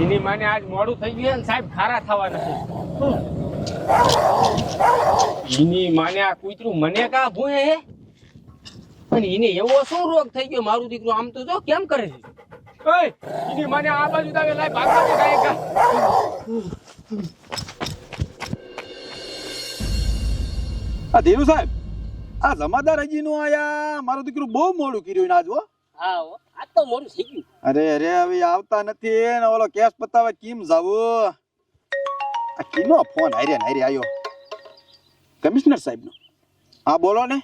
એની માને આજ મોડું થઈ ગયું ને સાહેબ ખારા થવાના છે. એની માને આ કૂતરું મને કા ભૂએ હે? અને એને એવો શું રોગ થઈ ગયો? મારું દીકરું આમ તો જો કેમ કરે છે? ઓય એની માને આ બાજુ તાવે લાય ભાગવા દે કાંઈ કા. આ સાહેબ આ જમાદાર હજી નો આયા મારું દીકરું બહુ મોડું કર્યું આજ હો. હા હો, આજ તો મોડું થઈ ગયું. અરે અરે હવે આવતા નથી. ને ઓલો કેસ પતાવે કેમ જાવું? આ કીનો ફોન? હારે હારે આવ્યો કમિશનર સાહેબ નો હા બોલો ને.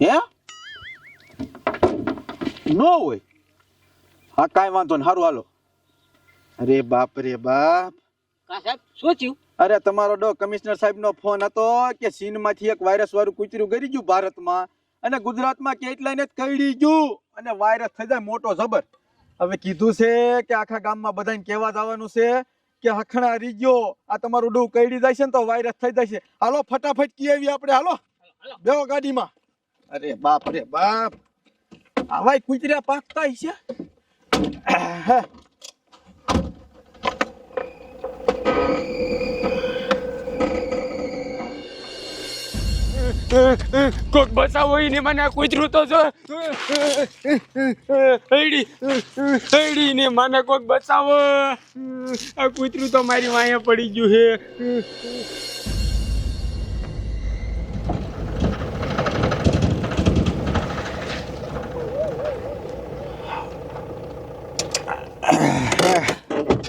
હે? નો હોય. હા કાંઈ વાંધો ને સારું હાલો. અરે બાપ રે બાપ. કા સાહેબ શું થયું? અરે તમારો ડો કમિશનર સાહેબ નો ફોન હતો કે ચીનમાંથી એક વાયરસ વાળું કૂતરું ગરી ગયું ભારતમાં. અને ગુજરાતમાં કેટલાયને જ કઈડી ગયું. અને વાયરસ થઈ જાય મોટો જબર. હવે કીધું છે કે આખા ગામમાં બધાને કહેવા જવાનું છે કે હખણા ગયો. આ તમારું ડૂ કઈડી જાય છે ને તો વાયરસ થઈ જાય છે. હાલો, ફટાફટ કી આવી આપણે, હાલો. બેવો ગાડીમાં. અરે બાપ રે બાપ. આવાય કુતરા પાકતા છે કોક બચાવો એને મને કૂતરું તો જો. હૈડી હૈડી ને મને કોક બચાવો આ કૂતરું તો મારી વાંહે પડી ગયું હે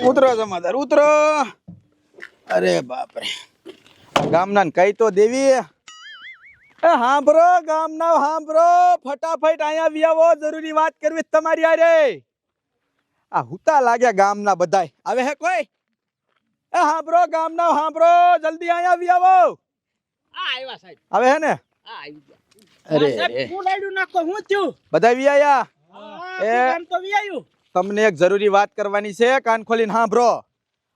ઉતરો જમાદાર, ઉતરો. અરે બાપ રે ગામના કઈ તો દેવી એ હાંભળો ગામના હાંભરો. ફટાફટ અહીંયા વ્યાવો જરૂરી વાત કરવી તમારી હારે. આ હુતા લાગ્યા ગામના બધાય. આવે હે કોઈ? એ હાંભળો ગામના હાંભરો. જલ્દી અહીંયા વ્યાવો આ આવ્યા સાહેબ. આવે હે ને? આ આવી ગયા. અરે. ફૂલાડ્યું નાખો. હું થયું? બધા વ્યાયા એ- તો વ્યાયું તમને એક જરૂરી વાત કરવાની છે. કાન ખોલીને હાંભરો.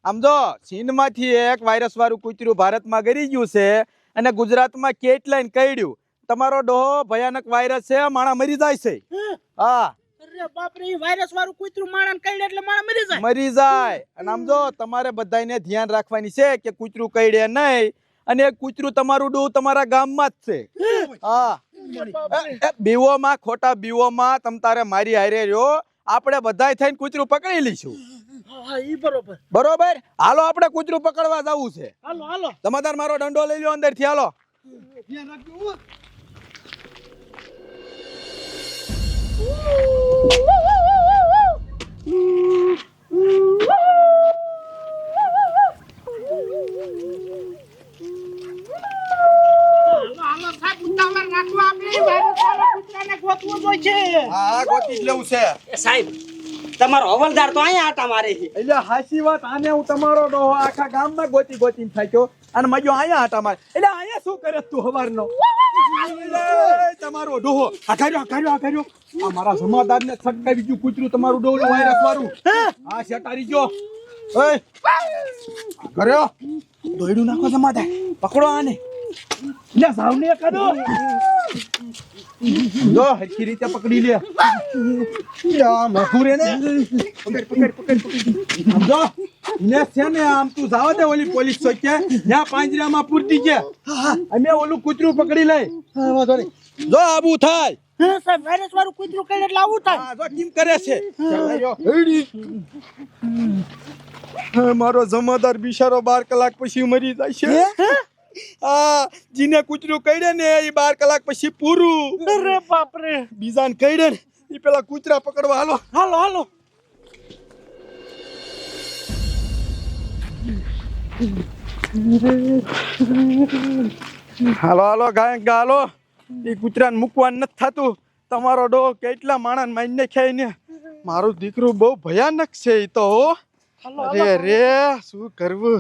આમ જો ચીનમાંથી એક વાયરસ વાળું કૂતરું ભારતમાં ગરી ગયું છે. અને ગુજરાતમાં કેટલાય કઈડ્યું. તમારો ડોહો ભયાનક વાયરસ છે માણા મરી જાય છે. હા? મરી જાય. અને આમ જો તમારે બધાને ધ્યાન રાખવાની છે કે કૂતરું કઈડે નહીં. અને કૂતરું તમારું ડોહ તમારા ગામમાં જ છે. હા? બીવોમાં ખોટા બીવોમાં તમ તારે મારી હારે રહ્યો. આપણે બધાય થઈને કૂતરું પકડી લઈશું. બરોબર. બરોબર? હાલો આપણે કૂતરું પકડવા જવું છે. હાલો હાલો. તમારે મારો દંડો લઈ લો અંદરથી હાલો. હા ગોતી જ લેવું છે. સાહેબ તમારો હવલદાર તો અહીંયા આટા મારે છે. એટલે હાસી વાત આને હું તમારો ડોહો આખા ગામમાં ગોતી ગોતીને થાક્યો અને મજો અહીંયા આટા મારે. એટલે અહીંયા શું કરે તું હવારનો? તમારો ડોહો. આ કર્યો આ કર્યો આ કર્યો આ મારા જમાદારને છટકાવી ગયું કૂતરું તમારું ડોહો વાયરસ રાખવાનું હા? શેટારી જો. ઓય કર્યો દોયડું નાખો જમાદાર. પકડો આને. લે સાવને કરો જો હરખી રીતે પકડી લે. યા મફુરે ને? પકડ પકડ પકડ પકડ. જો ને છે ને આમ તું જાવ દે ઓલી પોલીસ ચોકે ત્યાં પાંજરામાં પૂરતી છે અમે ઓલું કૂતરું પકડી લઈ. જો આબુ થાય. હા, સાહેબ, વાયરસ વાળું કૂતરું કઈડે એટલે આવું થાય. હા જો કેમ કરે છે? મારો જમાદાર બિચારો બાર કલાક પછી મરી જાય છે. હા જીને કૂતરું કઈડે ને એ બાર કલાક પછી પૂરું. અરે બાપ રે બીજાને કઈડે ને એ પેલા કૂતરા પકડવા હાલો. હાલો હાલો. હાલો હાલો ગાયક હાલો. એ કૂતરાને મૂકવાનું નથી થતું. તમારો ડો કેટલા માણસ મારીને ખાય ને. મારું દીકરું બહુ ભયાનક છે એ તો અરે રે શું કરવું?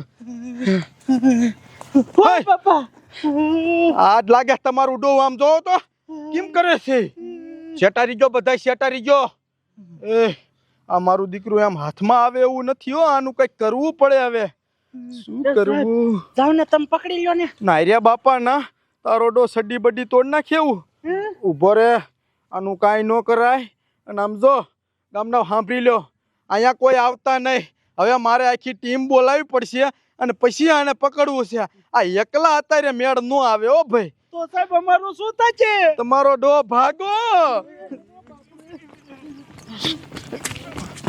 આજ લાગે તમારું ડો આમ જોવો તો. કેમ કરે છે? શેટારી જો બધા શેટારી જો એ આ મારું દીકરું એમ હાથમાં આવે એવું નથી હો આનું કંઈક કરવું પડે હવે. શું કરવું? જાવ ને તમે પકડી લ્યો ને. નાર્યા બાપા ના. તારો ડો સડી બડી તોડ નાખે એવું. ઊભો રે. આનું કાંઈ ન કરાય. અને આમ જો ગામના સાંભળી લ્યો. અહીંયા કોઈ આવતા નહીં. હવે મારે આખી ટીમ બોલાવવી પડશે અને પછી આને પકડવું છે. આ એકલા અત્યારે મેળ ન આવે ઓ ભાઈ. તો સાહેબ અમારું શું થશે? તમારો ડો ભાગો.